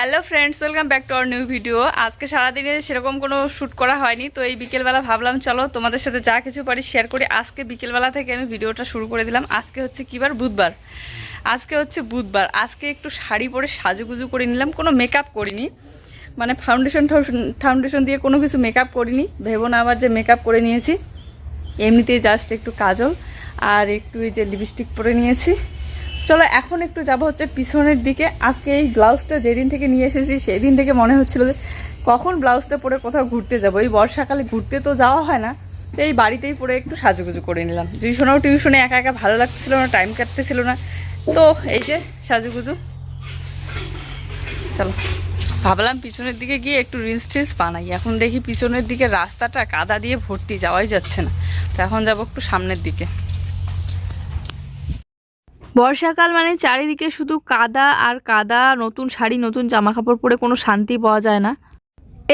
Hello friends, welcome back to our new video. আজকে সারাদিনে সেরকম কোনো শ্যুট করা হয়নি, তো এই বিকেলবেলা ভাবলাম, চলো তোমাদের সাথে যা কিছু পারি শেয়ার করি। আজকে বিকেলবেলা থেকে আমি ভিডিওটা শুরু করে দিলাম। আজকে হচ্ছে কিবার বুধবার। আজকে হচ্ছে বুধবার। আজকে একটু শাড়ি পরে সাজুগুজু করে নিলাম, কোনো মেকআপ করিনি। মানে ফাউন্ডেশন ফাউন্ডেশন দিয়ে কোনো কিছু মেকআপ করিনি। ভেবো না আবার যে মেকআপ করে নিয়েছি। এমনিতেই জাস্ট একটু কাজল, আর একটু এই যে লিপস্টিক পরে নিয়েছি। চলো, এখন একটু যাব হচ্ছে পিছনের দিকে। আজকে এই ব্লাউজটা যেদিন থেকে নিয়ে এসেছি, সেদিন থেকে মনে হচ্ছিল যে কখন ব্লাউজটা পরে কোথাও ঘুরতে যাব। এই বর্ষাকালে ঘুরতে তো যাওয়া হয় না, তো এই বাড়িতেই পরে একটু সাজুগুজু করে নিলাম। টিউশনেও টিউশনে একা একা ভালো লাগছিল না টাইম কাটতেছিল না। তো এই যে সাজুগুজু। চলো, ভাবলাম পিছনের দিকে গিয়ে একটু রিলস টিলস বানাই। এখন দেখি পিছনের দিকে রাস্তাটা কাদা দিয়ে ভর্তি যাওয়াই যাচ্ছে না। তো এখন যাব একটু সামনের দিকে। বর্ষাকাল মানে চারিদিকে শুধু কাদা আর কাদা, নতুন শাড়ি, নতুন জামা কাপড় পরে কোনো শান্তি পাওয়া যায় না।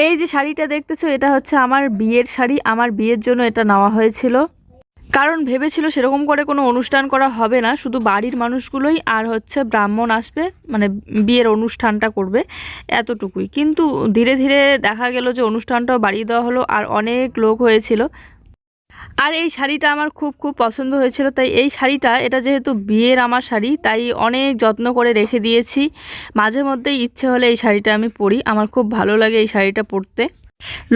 এই যে শাড়িটা দেখতেছো, এটা হচ্ছে আমার বিয়ের শাড়ি। আমার বিয়ের জন্য এটা নেওয়া হয়েছিল। কারণ ভেবেছিল সেরকম করে কোনো অনুষ্ঠান করা হবে না, শুধু বাড়ির মানুষগুলোই আর হচ্ছে ব্রাহ্মণ আসবে মানে বিয়ের অনুষ্ঠানটা করবে এতটুকুই। কিন্তু ধীরে ধীরে দেখা গেল যে অনুষ্ঠানটাও বাড়িয়ে দেওয়া হলো আর অনেক লোক হয়েছিল। আর এই শাড়িটা আমার খুব খুব পছন্দ হয়েছিল। তাই এই শাড়িটা, এটা যেহেতু বিয়ের আমার শাড়ি, তাই অনেক যত্ন করে রেখে দিয়েছি। মাঝে মধ্যে ইচ্ছে হলে এই শাড়িটা আমি পরি। আমার খুব ভালো লাগে এই শাড়িটা পরতে।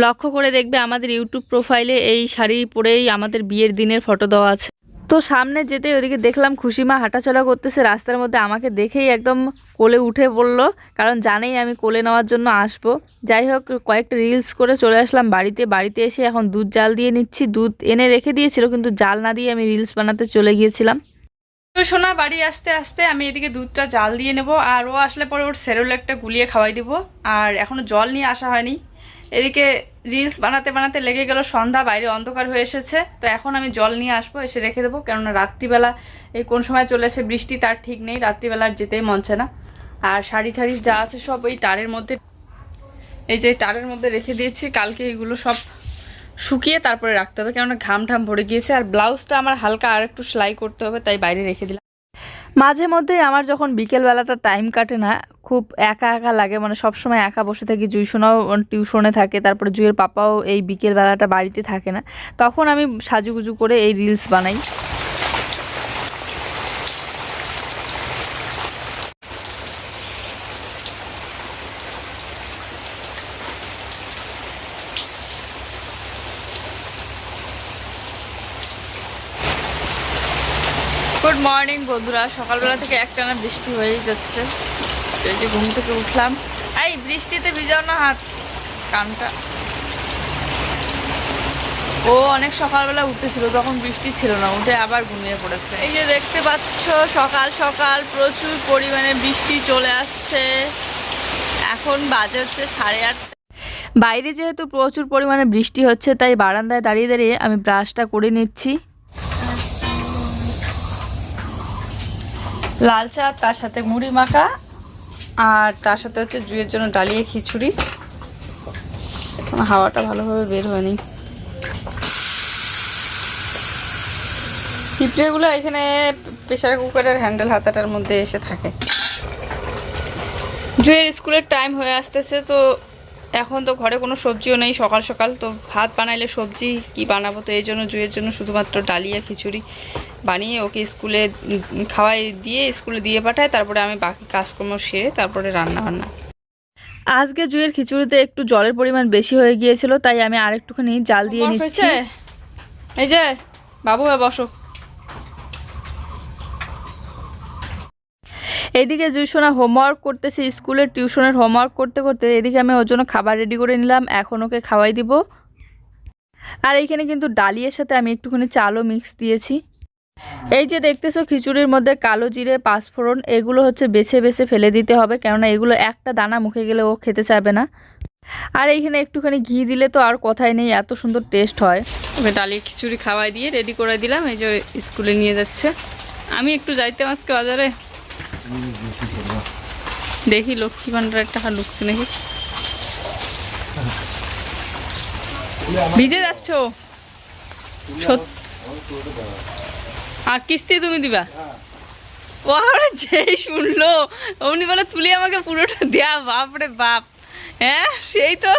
লক্ষ্য করে দেখবে আমাদের ইউটিউব প্রোফাইলে এই শাড়ি পরেই আমাদের বিয়ের দিনের ফটো দেওয়া আছে। তো সামনে যেতে ওদিকে দেখলাম খুশিমা হাঁটাচলা করতেছে, রাস্তার মধ্যে আমাকে দেখেই একদম কোলে উঠে পড়ল, কারণ জানেই আমি কোলে নেওয়ার জন্য আসব। যাই হোক, কয়েকটা রিলস করে চলে আসলাম বাড়িতে বাড়িতে এসে এখন দুধ জাল দিয়ে নিচ্ছি, দুধ এনে রেখে দিয়েছিল, কিন্তু জাল না দিয়ে আমি রিলস বানাতে চলে গিয়েছিলাম। তো সোনা, বাড়ি আসতে আসতে আমি এদিকে দুধটা জাল দিয়ে নেব, আর ও আসলে পরে ওর সেরোল একটা গুলিয়ে খাওয়াই দিব, আর এখনও জল নিয়ে আসা হয়নি। এদিকে রিলস বানাতে বানাতে লেগে গেল, সন্ধ্যা বাইরে অন্ধকার হয়ে এসেছে। তো এখন আমি জল নিয়ে আসব, এসে রেখে দেবো। কেননা রাত্রিবেলা এই কোন সময় চলে আসে বৃষ্টি, তার ঠিক নেই। রাত্রিবেলা যেতেই মনছে না। আর শাড়ি ঠাড়ি যা আছে সব ওই তারের মধ্যে, এই যে তারের মধ্যে রেখে দিয়েছি। কালকে এগুলো সব শুকিয়ে তারপরে রাখতে হবে। কেননা ঘাম ঠাম ভরে গিয়েছে। আর ব্লাউজটা আমার হালকা আর একটু সেলাই করতে হবে, তাই বাইরে রেখে দিলাম। মাঝে মধ্যে আমার যখন বিকেলবেলাটা টাইম কাটে না, খুব একা একা লাগে। মানে সবসময় একা বসে থাকি জুইশোনাও টিউশনে থাকে, তারপরে জুইয়ের পাপাও এই বিকেলবেলাটা বাড়িতে থাকে না। তখন আমি সাজুগুজু করে এই রিলস বানাই গুড মর্নিং বন্ধুরা, সকালবেলা থেকে একটানা বৃষ্টি হয়েই যাচ্ছে। এই যে ঘুম থেকে উঠলাম। এই, বৃষ্টিতে ভিজাও না হাত, কানটা। ও অনেক সকালবেলা উঠেছিল, তখন বৃষ্টি ছিল না, উঠে আবার ঘুমিয়ে পড়েছে। এই যে দেখতে পাচ্ছ, সকাল সকাল প্রচুর পরিমাণে বৃষ্টি চলে আসছে। এখন বাজে হচ্ছে সাড়ে আট বাইরে যেহেতু প্রচুর পরিমাণে বৃষ্টি হচ্ছে, তাই বারান্দায় দাঁড়িয়ে দাঁড়িয়ে আমি ব্রাশটা করে নিচ্ছি। লাল চা, তার সাথে মুড়ি মাখা, আর তার সাথে হচ্ছে জুয়ের জন্য ডালিয়ে খিচুড়ি। হাওয়াটা ভালোভাবে বের হয়নি। পিঁপড়েগুলো এখানে প্রেশার কুকারের হ্যান্ডেল হাতাটার মধ্যে এসে থাকে। জুয়ের স্কুলের টাইম হয়ে আসতেছে, তো এখন তো ঘরে কোনো সবজিও নেই সকাল সকাল তো ভাত বানাইলে সবজি কি বানাবো তো এই জন্য জুয়ের জন্য শুধুমাত্র ডালিয়া খিচুড়ি বানিয়ে ওকে স্কুলে খাওয়াই দিয়ে স্কুলে দিয়ে পাঠায় তারপরে আমি বাকি কাজকর্ম সেরে তারপরে রান্না বান্না আজকে জুয়ের খিচুড়িতে একটু জলের পরিমাণ বেশি হয়ে গিয়েছিল তাই আমি আরেকটুখানি জাল দিয়ে নিচ্ছি। এই যে বাবু বসো। এদিকে জুইসোনা হোমওয়ার্ক করতেছে, স্কুলের টিউশনের হোমওয়ার্ক করতে করতে এদিকে আমি ওর জন্য খাবার রেডি করে নিলাম, এখন ওকে খাওয়াই দিব। আর এইখানে কিন্তু ডালিয়ের সাথে আমি একটুখানি চালও মিক্স দিয়েছি। এই যে দেখতেছো খিচুড়ির মধ্যে কালো জিরে, পাঁচফোড়ন, এগুলো হচ্ছে বেছে বেছে ফেলে দিতে হবে, কেননা এগুলো একটা দানা মুখে গেলে ও খেতে চাবে না। আর এইখানে একটুখানি ঘি দিলে তো আর কথাই নেই, এত সুন্দর টেস্ট হয়। ওকে ডালির খিচুড়ি খাওয়াই দিয়ে রেডি করে দিলাম, এই যে স্কুলে নিয়ে যাচ্ছে। আমি একটু যাইতে আজকে বাজারে। দেখি লক্ষ্মী ভান্ডারের টাকা লুকছে নাকি। ভিজে যাচ্ছ? আর কিস্তি তুমি দিবা? ও আমরা যেই শুনলো। অমনি বলে, তুলি আমাকে পুরোটা দেয়া বাপ রে বাপ। হ্যাঁ সেই তো।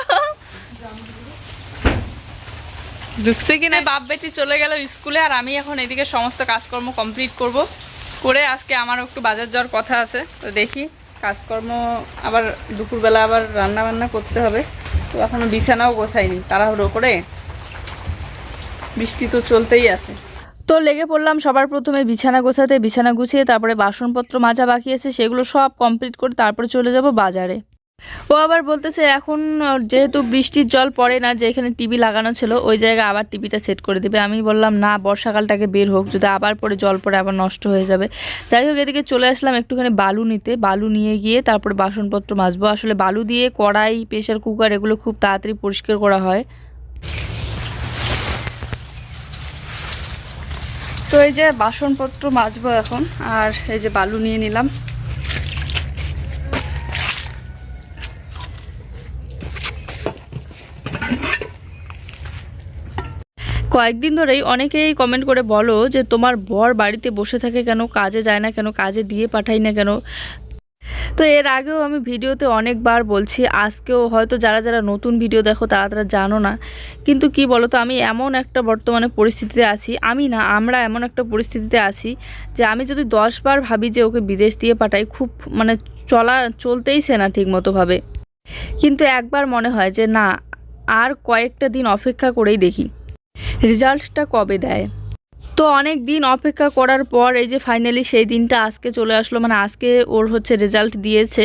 ঢুকছে কিনা? বাপ বেটি চলে গেল স্কুলে, আর আমি এখন এদিকে সমস্ত কাজকর্ম কমপ্লিট করব। করে আজকে আমার একটু বাজার যাওয়ার কথা আছে, তো দেখি। কাজকর্ম আবার দুপুরবেলা আবার রান্না বান্না করতে হবে, তো এখনও বিছানাও গোছাইনি, তাড়াহুড়ো করে। বৃষ্টি তো চলতেই আছে। তো লেগে পড়লাম সবার প্রথমে বিছানা গোছাতে, বিছানা গুছিয়ে তারপরে বাসনপত্র মাজা বাকি আছে, সেগুলো সব কমপ্লিট করে তারপরে চলে যাব বাজারে। ও আবার বলতেছে, এখন যেহেতু বৃষ্টির জল পড়ে না, যে এখানে টিভি লাগানো ছিল, ওই জায়গায় আবার টিভিটা সেট করে দেবে। আমি বললাম, না, বর্ষাকালটাকে বের হোক, যদি আবার পরে জল পড়ে, আবার নষ্ট হয়ে যাবে। যাই হোক, এদিকে চলে আসলাম একটুখানি বালু নিতে। বালু নিয়ে গিয়ে তারপরে বাসনপত্র মাজবো। আসলে বালু দিয়ে কড়াই প্রেশার কুকার, এগুলো খুব তাড়াতাড়ি পরিষ্কার করা হয়। তো এই যে বাসনপত্র মাজবো এখন, আর এই যে বালু নিয়ে নিলাম। কয়েকদিন ধরেই অনেকেই কমেন্ট করে বলো যে, তোমার বর বাড়িতে বসে থাকে কেন? কাজে যায় না কেন? কাজে দিয়ে পাঠাই না কেন? তো এর আগেও আমি ভিডিওতে অনেকবার বলছি, আজকেও হয়তো যারা যারা নতুন ভিডিও দেখো তারা তারা জানো না। কিন্তু কি বলো তো আমি এমন একটা বর্তমানে পরিস্থিতিতে আছি, আমি না, আমরা এমন একটা পরিস্থিতিতে আছি যে, আমি যদি দশবার ভাবি যে, ওকে বিদেশ দিয়ে পাঠাই, খুব মানে চলা চলতেইছে না ঠিকমতোভাবে কিন্তু একবার মনে হয় যে, না, আর কয়েকটা দিন অপেক্ষা করেই দেখি। রেজাল্টটা কবে দেয়? তো অনেক দিন অপেক্ষা করার পর এই যে ফাইনালি সেই দিনটা আজকে চলে আসলো মানে আজকে ওর হচ্ছে রেজাল্ট দিয়েছে।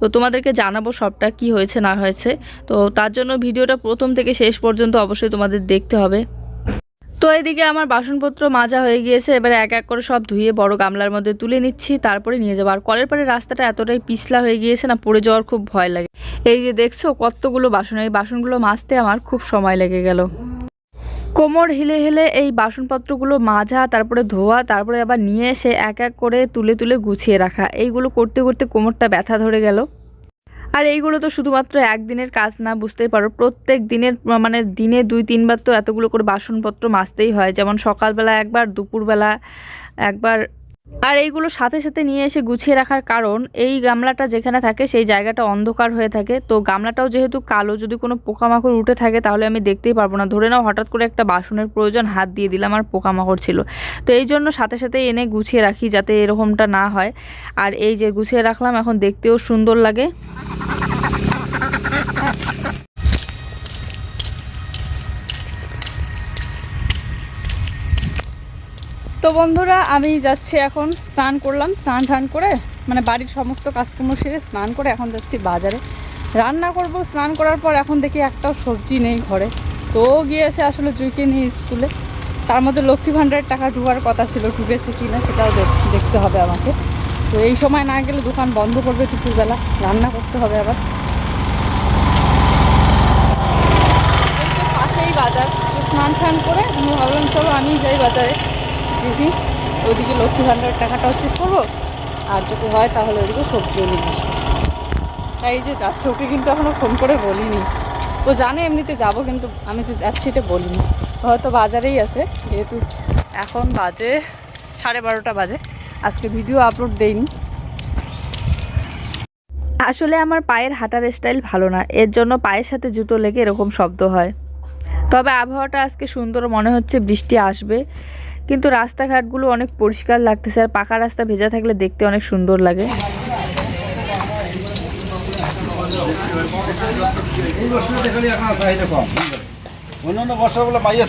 তো তোমাদেরকে জানাব সবটা কি হয়েছে, না হয়েছে। তো তার জন্য ভিডিওটা প্রথম থেকে শেষ পর্যন্ত অবশ্যই তোমাদের দেখতে হবে। তো এদিকে আমার বাসনপত্র মাজা হয়ে গিয়েছে, এবারে এক এক করে সব ধুয়ে বড় গামলার মধ্যে তুলে নিচ্ছি, তারপরে নিয়ে যাব। আর কলের পরে রাস্তাটা এতটাই পিছলা হয়ে গিয়েছে না, পড়ে যাওয়ার খুব ভয় লাগে। এই যে দেখছ কতগুলো বাসন, এই বাসনগুলো মাজতে আমার খুব সময় লেগে গেল। কোমর হিলে হেলে এই বাসনপত্রগুলো মাজা, তারপরে ধোয়া, তারপরে আবার নিয়ে এসে এক এক করে তুলে তুলে গুছিয়ে রাখা। এইগুলো করতে করতে কোমরটা ব্যথা ধরে গেল। আর এইগুলো তো শুধুমাত্র একদিনের কাজ না, বুঝতেই পারো। প্রত্যেক দিনের মানে দিনে দুই, তিনবার তো এতগুলো করে বাসনপত্র মাজতেই হয়। যেমন সকালবেলা একবার, দুপুরবেলা একবার আর এইগুলো সাথে সাথে নিয়ে এসে গুছিয়ে রাখার কারণ, এই গামলাটা যেখানে থাকে সেই জায়গাটা অন্ধকার হয়ে থাকে। তো গামলাটাও যেহেতু কালো, যদি কোনো পোকামাকড় উঠে থাকে তাহলে আমি দেখতেই পারব না। ধরে নাও হঠাৎ করে একটা বাসনের প্রয়োজন, হাত দিয়ে দিলাম আর পোকামাকড় ছিল। তো এই জন্য সাথে সাথে এনে গুছিয়ে রাখি যাতে এরকমটা না হয়। আর এই যে গুছিয়ে রাখলাম, এখন দেখতেও সুন্দর লাগে। তো বন্ধুরা, আমি যাচ্ছি এখন স্নান করলাম, স্নান টান করে মানে বাড়ির সমস্ত কাজকর্ম সেরে স্নান করে এখন যাচ্ছি বাজারে। রান্না করব, স্নান করার পর এখন দেখি একটাও সবজি নেই ঘরে। তো গিয়েছে আসলে জুইকে নিয়ে স্কুলে। তার মধ্যে লক্ষ্মী ভাণ্ডারের টাকা ঢুকার কথা ছিল, ঢুকেছে কি না সেটাও দেখ- দেখতে হবে আমাকে। তো এই সময় না গেলে দোকান বন্ধ করবে দুপুরবেলা, রান্না করতে হবে আবার। এই পাশেই বাজার। স্নান টান করে আমি ভাবলাম, চলো আমি যাই বাজারে। দেখি ওইদিকে লক্ষ্মী ভাণ্ডারের টাকাটাও চেক করব আর যদি হয় তাহলে ওইদিকে সবজিও নিয়ে আসব। তাই যে যাচ্ছে, ওকে কিন্তু এখনও ফোন করে বলিনি। ও জানে এমনিতে যাব, কিন্তু আমি যে যাচ্ছি এটা বলিনি। হয়তো বাজারেই আছে, যেহেতু এখন বাজে সাড়ে বারোটা বাজে। আজকে ভিডিও আপলোড দেইনি। আসলে আমার পায়ের হাঁটার স্টাইল ভালো না, এর জন্য পায়ের সাথে জুতো লেগে এরকম শব্দ হয়। তবে আবহাওয়াটা আজকে সুন্দর, মনে হচ্ছে বৃষ্টি আসবে। কিন্তু রাস্তাঘাটগুলো অনেক পরিষ্কার লাগতেছে আর পাকা রাস্তা ভেজা থাকলে দেখতে অনেক সুন্দর লাগে। অন্যান্য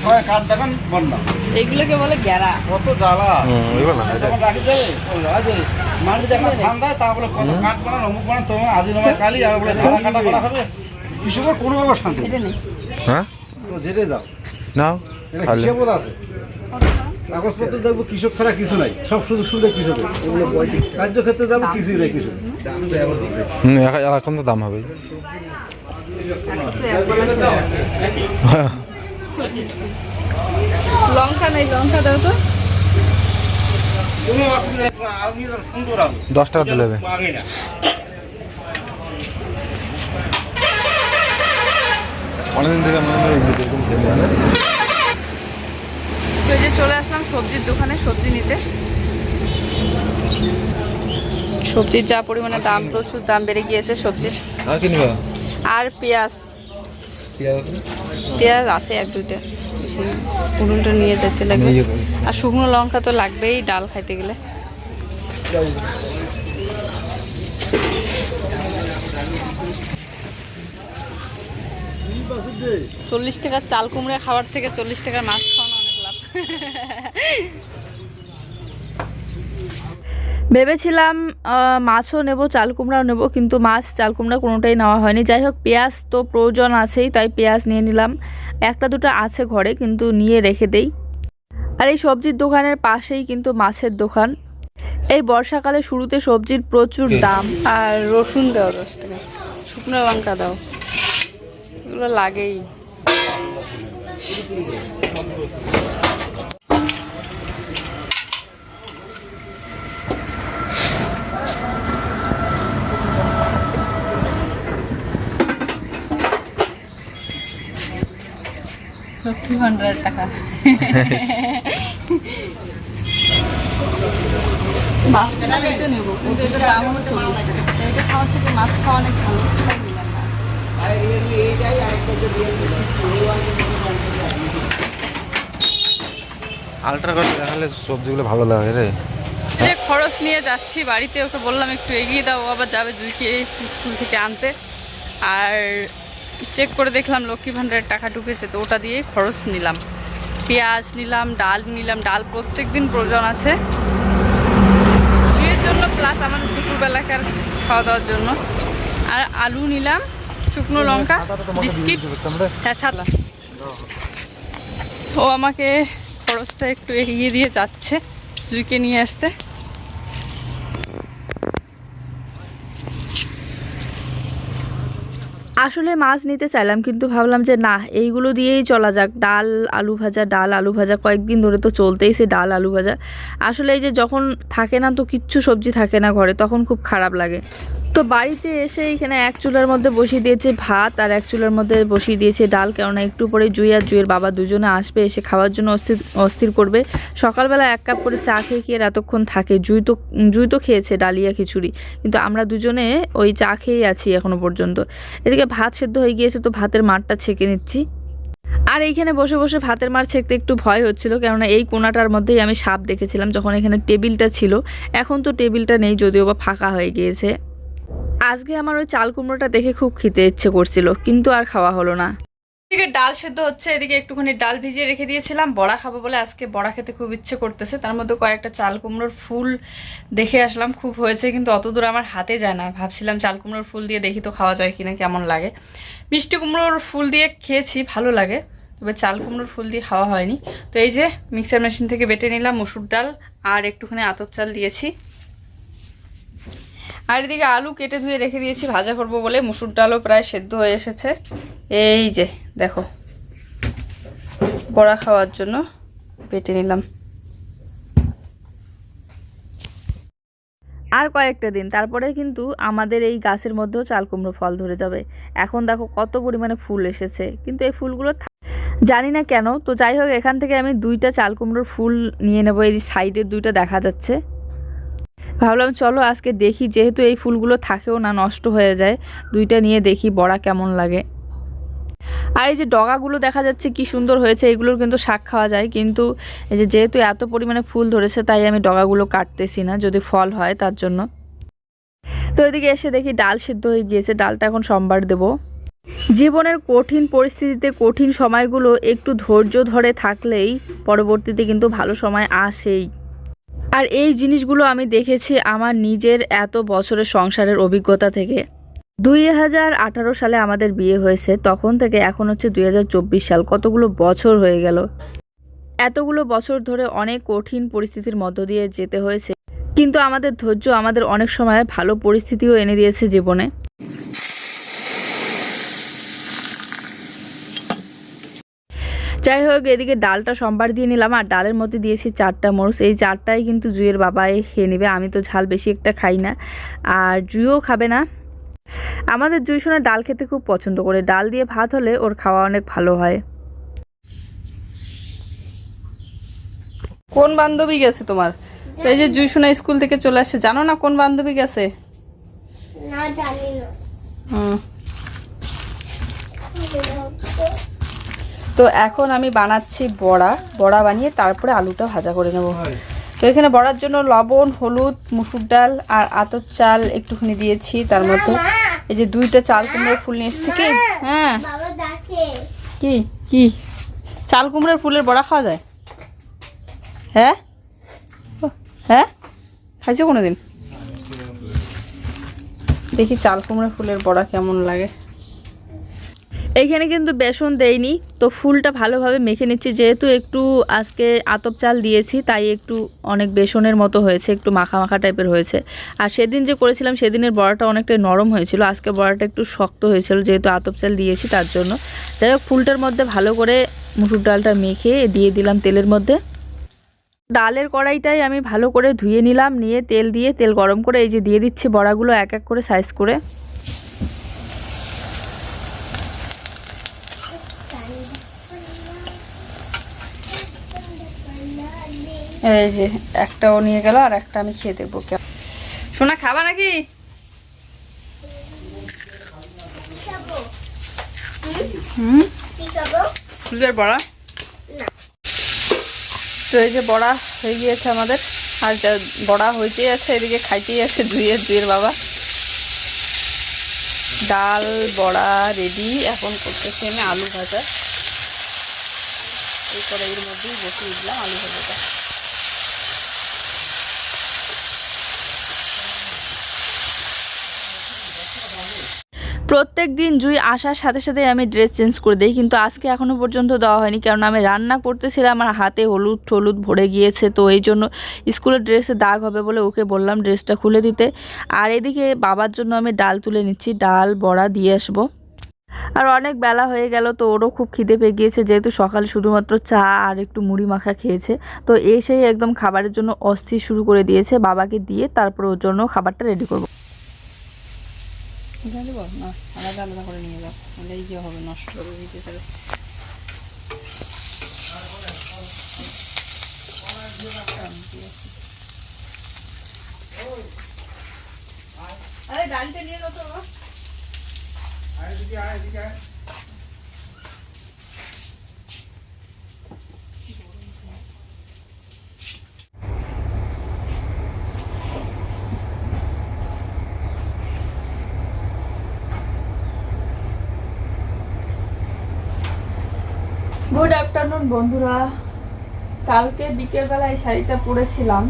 সবাই কাঠ দেখান বন্যা। এগুলোকে বলে গ্যারা। কত জ্বালা। তখন রাখি যাবে আজ মাটি দেখা ঠান্ডা তারপরে কত কাঠ বানান অমুক বানান তোমার আজি নয় কালি আর বলে ধারা কাটা করা হবে। কৃষকের কোনো ব্যাপার নেই। হ্যাঁ? তো যাও। নাও এটা আছে? কাগজপত্র দেখব কৃষক ছাড়া কিছু নাই। সব সুযোগ সুবিধা কৃষকের। কার্যক্ষেত্রে যাব কিছুই নেই কৃষক। এখন- তো দাম হবে। লঙ্কা নেই লঙ্কা দাও তো। দশ টাকা দিলে হবে অনেকদিন থেকে এরকম খেলে জানে তো এই যে চলে আসলাম সবজির দোকানে সবজি নিতে। সবজির যা পরিমাণে দাম প্রচুর দাম বেড়ে গিয়েছে সবজির। আর পেঁয়াজ। পেঁয়াজ আছে? এক দুইটা। উনুনটা নিয়ে যেতে লাগবে। আর শুকনো লঙ্কা তো লাগবেই ডাল খাইতে গেলে। চল্লিশ টাকার চাল কুমড়া খাওয়ার থেকে চল্লিশ টাকার মাছ লাভ ভেবেছিলাম মাছও নেব, চাল কুমড়াও নেব, কিন্তু মাছ, চাল কুমড়া কোনোটাই নেওয়া হয়নি। যাই হোক, পেঁয়াজ তো প্রয়োজন আছেই, তাই পেঁয়াজ নিয়ে নিলাম। একটা দুটো আছে ঘরে, কিন্তু নিয়ে রেখে দেই। আর এই সবজির দোকানের পাশেই কিন্তু মাছের দোকান। এই বর্ষাকালে শুরুতে সবজির প্রচুর দাম। আর রসুন দাও দশ টাকা। শুকনো লঙ্কা দাও। এগুলো লাগেই। লক্ষ্মী ভান্ডারের টাকা। এটা নেব কিন্তু এটা দাম হলো চল্লিশ টাকা তো এটা খাওয়ার থেকে মাছ খাওয়া অনেক ভালো। আলট্রা করে দেখালে সবজিগুলো ভালো লাগে রে। খরচ নিয়ে যাচ্ছি বাড়িতে ওকে বললাম একটু এগিয়ে দাও আবার যাবে জুইকে স্কুল থেকে আনতে। আর চেক করে দেখলাম লক্ষ্মী ভাণ্ডারের টাকা ঢুকেছে তো ওটা দিয়েই খরচ নিলাম। পেঁয়াজ নিলাম ডাল নিলাম ডাল প্রত্যেক দিন প্রয়োজন আছে। এর জন্য প্লাস আমাদের দুপুরবেলাকার খাওয়া দাওয়ার জন্য। আর আলু নিলাম শুকনো লঙ্কা বিস্কিট। হ্যাঁ ছাড়লা ও আমাকে খরচটা একটু এগিয়ে দিয়ে যাচ্ছে জুইকে নিয়ে আসতে। আসলে মাছ নিতে চাইলাম, কিন্তু ভাবলাম যে না, এইগুলো দিয়েই চলা যাক। ডাল, আলু ভাজা, ডাল, আলু ভাজা কয়েকদিন ধরে তো চলতেই সে ডাল, আলু ভাজা। আসলে এই যে যখন থাকে না তো কিচ্ছু সবজি থাকে না ঘরে, তখন খুব খারাপ লাগে। তো বাড়িতে এসে এখানে এক চুলার মধ্যে বসিয়ে দিয়েছে ভাত আর এক চুলার মধ্যে বসিয়ে দিয়েছে ডাল, কেননা একটু পরে জুই আর জুইয়ের বাবা দুজনে আসবে, এসে খাওয়ার জন্য অস্থির অস্থির করবে। সকালবেলা এক কাপ করে চা খেয়ে খেয়ে এতক্ষণ থাকে। জুই তো জুই তো খেয়েছে ডালিয়া খিচুড়ি, কিন্তু আমরা দুজনে ওই চা খেয়েই আছি এখনও পর্যন্ত। এদিকে ভাত সেদ্ধ হয়ে গিয়েছে, তো ভাতের মারটা ছেঁকে নিচ্ছি। আর এইখানে বসে বসে ভাতের মার ছেঁকতে একটু ভয় হচ্ছিল, কেননা এই কোনাটার মধ্যেই আমি সাপ দেখেছিলাম যখন এখানে টেবিলটা ছিল। এখন তো টেবিলটা নেই, যদিও বা ফাঁকা হয়ে গিয়েছে। আজকে আমার ওই চাল কুমড়োটা দেখে খুব খেতে ইচ্ছে করছিল, কিন্তু আর খাওয়া হলো না। এদিকে ডাল সেদ্ধ হচ্ছে, এদিকে একটুখানি ডাল ভিজিয়ে রেখে দিয়েছিলাম। বড়া খাব বলে আজকে বড়া খেতে খুব ইচ্ছে করতেছে। তার মধ্যে কয়েকটা চাল কুমড়োর ফুল দেখে আসলাম, খুব হয়েছে, কিন্তু অত দূর আমার হাতে যায় না। ভাবছিলাম চাল কুমড়োর ফুল দিয়ে দেখি তো খাওয়া যায় কিনা, কেমন লাগে। মিষ্টি কুমড়োর ফুল দিয়ে খেয়েছি, ভালো লাগে, তবে চাল কুমড়োর ফুল দিয়ে খাওয়া হয়নি। তো এই যে মিক্সার মেশিন থেকে বেটে নিলাম, মুসুর ডাল আর একটুখানি আতপ চাল দিয়েছি। আর এদিকে আলু কেটে ধুয়ে রেখে দিয়েছি, ভাজা করব বলে। মুসুর ডালও প্রায় সেদ্ধ হয়ে এসেছে। এই যে, দেখো, বড়া খাওয়ার জন্য বেটে নিলাম। আর কয়েকটা দিন, তারপরে কিন্তু আমাদের এই গাছের মধ্যেও চাল কুমড়ো ফল ধরে যাবে। এখন দেখো কত পরিমাণে ফুল এসেছে, কিন্তু এই ফুলগুলো জানি না কেন, তো যাই হোক, এখান থেকে আমি দুইটা চাল কুমড়োর ফুল নিয়ে নেব। এই সাইডের দুইটা দেখা যাচ্ছে। ভাবলাম চলো আজকে দেখি, যেহেতু এই ফুলগুলো থাকেও না, নষ্ট হয়ে যায়। দুইটা নিয়ে দেখি বড়া কেমন লাগে। আর এই যে ডগাগুলো দেখা যাচ্ছে কি সুন্দর হয়েছে, এগুলোর কিন্তু শাক খাওয়া যায়। কিন্তু এই যে যেহেতু এত পরিমাণে ফুল ধরেছে, তাই আমি ডগাগুলো কাটতেছি না, যদি ফল হয় তার জন্য। তো এদিকে এসে দেখি ডাল সিদ্ধ হয়ে গিয়েছে, ডালটা এখন সোমবার দেব। জীবনের কঠিন পরিস্থিতিতে কঠিন সময়গুলো একটু ধৈর্য ধরে থাকলেই পরবর্তীতে কিন্তু ভালো সময় আসেই। আর এই জিনিসগুলো আমি দেখেছি আমার নিজের এত বছরের সংসারের অভিজ্ঞতা থেকে। দুই হাজার আঠারো সালে আমাদের বিয়ে হয়েছে, তখন থেকে এখন হচ্ছে দুই হাজার চব্বিশ সাল, কতগুলো বছর হয়ে গেল। এতগুলো বছর ধরে অনেক কঠিন পরিস্থিতির মধ্য দিয়ে যেতে হয়েছে, কিন্তু আমাদের ধৈর্য আমাদের অনেক সময় ভালো পরিস্থিতিও এনে দিয়েছে জীবনে। যাই হোক এদিকে ডালটা সম্বার দিয়ে নিলাম আর ডালের মধ্যে দিয়েছি চারটা মরিচ এই চারটাই কিন্তু জুইয়ের বাবাই খেয়ে নেবে। আমি তো ঝাল বেশি একটা খাই না। আর জুইও খাবে না। আমাদের জুই সোনা ডাল খেতে খুব পছন্দ করে। ডাল দিয়ে ভাত হলে ওর খাওয়া অনেক ভালো হয়। কোন বান্ধবী গেছে তোমার? এই যে জুই জুইসোনা স্কুল থেকে চলে আসছে জানো না কোন বান্ধবী গেছে? না জানি না। হুম। তো এখন আমি বানাচ্ছি বড়া। বড়া বানিয়ে তারপরে আলুটা ভাজা করে নেব। তো এখানে বড়ার জন্য লবণ, হলুদ, মুসুর ডাল আর আতপ চাল একটুখানি দিয়েছি। তার মধ্যে এই যে দুইটা চাল কুমড়োর ফুল নিয়ে এসেছি কি? হ্যাঁ। কি? কি? চাল কুমড়োর ফুলের বড়া খাওয়া যায়? হ্যাঁ? হ্যাঁ? খাইছো কোনো দিন দেখি চাল কুমড়োর ফুলের বড়া কেমন লাগে। এইখানে কিন্তু বেসন দেয়নি তো ফুলটা ভালোভাবে মেখে নিচ্ছি। যেহেতু একটু আজকে আতপ চাল দিয়েছি, তাই একটু অনেক বেসনের মতো হয়েছে, একটু মাখা মাখা টাইপের হয়েছে। আর সেদিন যে করেছিলাম, সেদিনের বড়াটা অনেকটাই নরম হয়েছিল। আজকে বড়াটা একটু শক্ত হয়েছিল, যেহেতু আতপ চাল দিয়েছি তার জন্য। যাই হোক, ফুলটার মধ্যে ভালো করে মুসুর ডালটা মেখে দিয়ে দিলাম তেলের মধ্যে। ডালের কড়াইটাই আমি ভালো করে ধুয়ে নিলাম, নিয়ে তেল দিয়ে তেল গরম করে এই যে দিয়ে দিচ্ছি বড়াগুলো এক এক করে সাইজ করে। এই যে, একটাও নিয়ে গেল আর একটা আমি খেয়ে দেখব কেমন। সোনা, খাবা নাকি? বড়া? তো এই যে বড়া হয়ে গিয়েছে আমাদের। আর বড়া হইতেই আছে, এদিকে খাইতেই আছে দুইয়ের দুইয়ের বাবা। ডাল, বড়া, রেডি, এখন করতেছি আমি আলু ভাজা। এই কড়াইয়ের মধ্যেই বসিয়ে দিলাম আলু ভাজাটা। প্রত্যেক দিন জুই আসার সাথে সাথে আমি ড্রেস চেঞ্জ করে দিই, কিন্তু আজকে এখনও পর্যন্ত দেওয়া হয়নি। কারণ আমি রান্না করতেছিলাম আমার হাতে হলুদ টলুদ ভরে গিয়েছে, তো এই জন্য স্কুলের ড্রেসে দাগ হবে বলে ওকে বললাম ড্রেসটা খুলে দিতে। আর এদিকে বাবার জন্য আমি ডাল তুলে নিচ্ছি, ডাল, বড়া দিয়ে আসব। আর অনেক বেলা হয়ে গেল, তো ওরও খুব খিদে পেয়ে গিয়েছে, যেহেতু সকালে শুধুমাত্র চা আর একটু মুড়ি মাখা খেয়েছে। তো এসেই একদম খাবারের জন্য অস্থির শুরু করে দিয়েছে, বাবাকে দিয়ে তারপর ওর জন্য খাবারটা রেডি করব। উঠে দেবো? না আলাদা আলাদা করে নিয়ে যাও। তাহলে ইয়ে হবে নষ্ট হবে ভিজে যাবে আরে ডালটা নিয়ে যাও তো বাবা। গুড আফটারনুন বন্ধুরা। কালকে বিকেলবেলা এই শাড়িটা পরেছিলাম।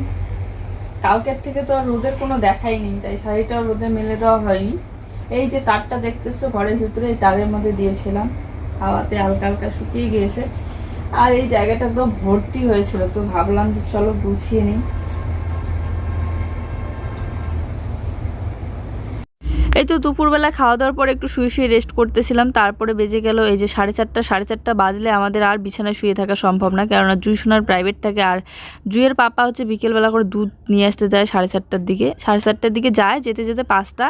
কালকের থেকে তো আর রোদের কোনো দেখাই নেই, তাই শাড়িটা রোদে মেলে দেওয়া হয়নি। এই যে তারটা দেখতেছো, ঘরের ভিতরে এই তারের মধ্যে দিয়েছিলাম। হাওয়াতে হালকা হালকা শুকিয়ে গিয়েছে। আর এই জায়গাটা একদম ভর্তি হয়েছিল, তো ভাবলাম যে চলো গুছিয়ে নিই। এই তো দুপুরবেলা খাওয়া দাওয়ার পর একটু শুয়ে শুয়ে রেস্ট করতেছিলাম, তারপরে বেজে গেল এই যে সাড়ে চারটা সাড়ে চারটা বাজলে আমাদের আর বিছানায় শুয়ে থাকা সম্ভব না, কেননা জুই সোনার প্রাইভেট থাকে আর জুইয়ের পাপা হচ্ছে বিকেলবেলা করে দুধ নিয়ে আসতে যায় সাড়ে চারটার দিকে, সাড়ে চারটার দিকে যায় যেতে যেতে পাঁচটা,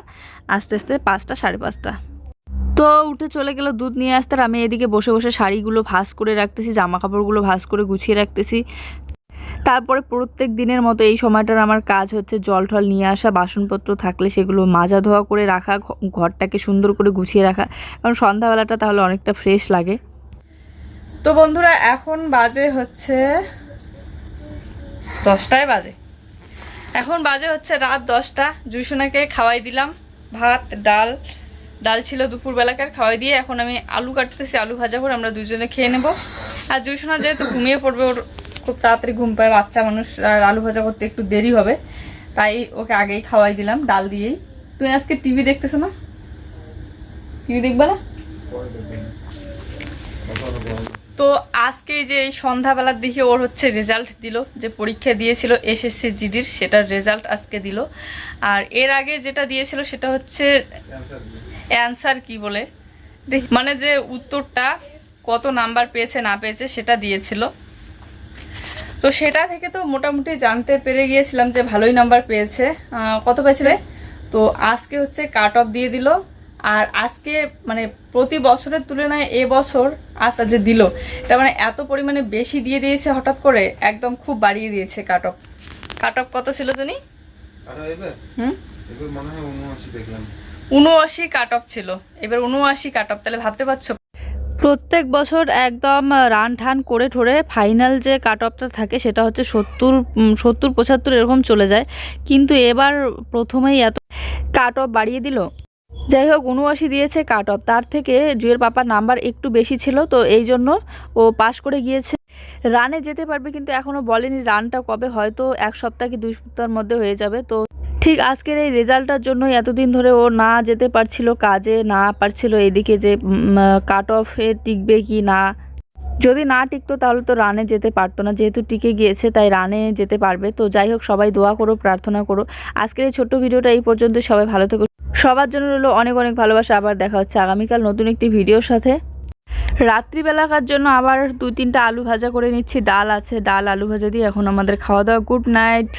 আস্তে আস্তে পাঁচটা, সাড়ে পাঁচটা। তো উঠে চলে গেল দুধ নিয়ে আসতে আর আমি এদিকে বসে বসে শাড়িগুলো ভাঁজ করে রাখতেছি জামা কাপড়গুলো ভাঁজ করে গুছিয়ে রাখতেছি। তারপরে প্রত্যেক দিনের মতো এই সময়টার আমার কাজ হচ্ছে জল টল নিয়ে আসা, বাসনপত্র থাকলে সেগুলো মাজা ধোয়া করে রাখা ঘরটাকে সুন্দর করে গুছিয়ে রাখা। কারণ সন্ধ্যাবেলাটা তাহলে অনেকটা ফ্রেশ লাগে। তো বন্ধুরা, এখন বাজে হচ্ছে দশটায় বাজে। এখন বাজে হচ্ছে রাত দশটা। জুসোনাকে খাওয়াই দিলাম। ভাত, ডাল ডাল ছিল দুপুরবেলাকার, খাওয়াই দিয়ে এখন আমি আলু কাটতেছি, আলু ভাজা করে আমরা দুজনে খেয়ে নেব। আর জুসোনা যেহেতু ঘুমিয়ে পড়বে, ওর খুব তাড়াতাড়ি ঘুম পায়, বাচ্চা মানুষ আর আলু ভাজা করতে একটু দেরি হবে। তাই ওকে আগেই খাওয়াই দিলাম, ডাল দিয়েই। তুমি আজকে টিভি দেখতেছো না? টিভি দেখবে না? তো আজকে যে এই সন্ধ্যাবেলার দিকে ওর হচ্ছে রেজাল্ট দিল, যে পরীক্ষা দিয়েছিল এসএসসি জিডির সেটার রেজাল্ট আজকে দিল। আর এর আগে যেটা দিয়েছিল সেটা হচ্ছে অ্যান্সার কি বলে? মানে যে উত্তরটা কত নাম্বার পেয়েছে না পেয়েছে সেটা দিয়েছিল। তো সেটা থেকে তো মোটামুটি জানতে পেরে গিয়েছিলাম যে ভালোই নাম্বার পেয়েছে। কত পেয়েছিলে? তো আজকে হচ্ছে কাট অফ দিয়ে দিল। আর আজকে মানে প্রতি বছরের তুলনায় এবছর আজকে যে দিল এটা মানে এত পরিমাণে বেশি দিয়ে দিয়েছে হঠাৎ করে একদম খুব বাড়িয়ে দিয়েছে কাট অফ কাট অফ কত ছিল জানি? উনআশি কাট অফ ছিল। এবার উনআশি কাট অফ তাহলে ভাবতে পারছ প্রত্যেক বছর একদম রান ঠান করে ঠোরে ফাইনাল যে কাট অফটা থাকে সেটা হচ্ছে সত্তর সত্তর, পঁচাত্তর এরকম চলে যায়। কিন্তু এবার প্রথমেই এত কাট অফ বাড়িয়ে দিল। যাই হোক উনআশি দিয়েছে কাট অফ তার থেকে জুয়ের পাপার নাম্বার একটু বেশি ছিল, তো এই জন্য ও পাশ করে গিয়েছে। রানে যেতে পারবে, কিন্তু এখনও বলেনি রানটা কবে, হয়তো এক সপ্তাহ কি দুই সপ্তাহের মধ্যে হয়ে যাবে। তো ঠিক আজকের এই রেজাল্টটার জন্যই এতদিন ধরে ও না যেতে পারছিল, কাজে না পারছিল এদিকে যে কাট অফে টিকবে কি না। যদি না টিকতো তাহলে তো রানে যেতে পারতো না, যেহেতু টিকে গিয়েছে, তাই রানে যেতে পারবে। তো যাই হোক, সবাই দোয়া করো, প্রার্থনা করো। আজকের এই ছোট্ট ভিডিওটা এই পর্যন্ত, সবাই ভালো থেকো। সবার জন্য রইল অনেক অনেক ভালোবাসা, আবার দেখা হচ্ছে আগামীকাল নতুন একটি ভিডিওর সাথে। রাত্রিবেলাকার জন্য আবার দু তিনটা আলু ভাজা করে নিচ্ছি। ডাল আছে, ডাল, আলু ভাজা দিয়ে এখন আমাদের খাওয়া দাওয়া গুড নাইট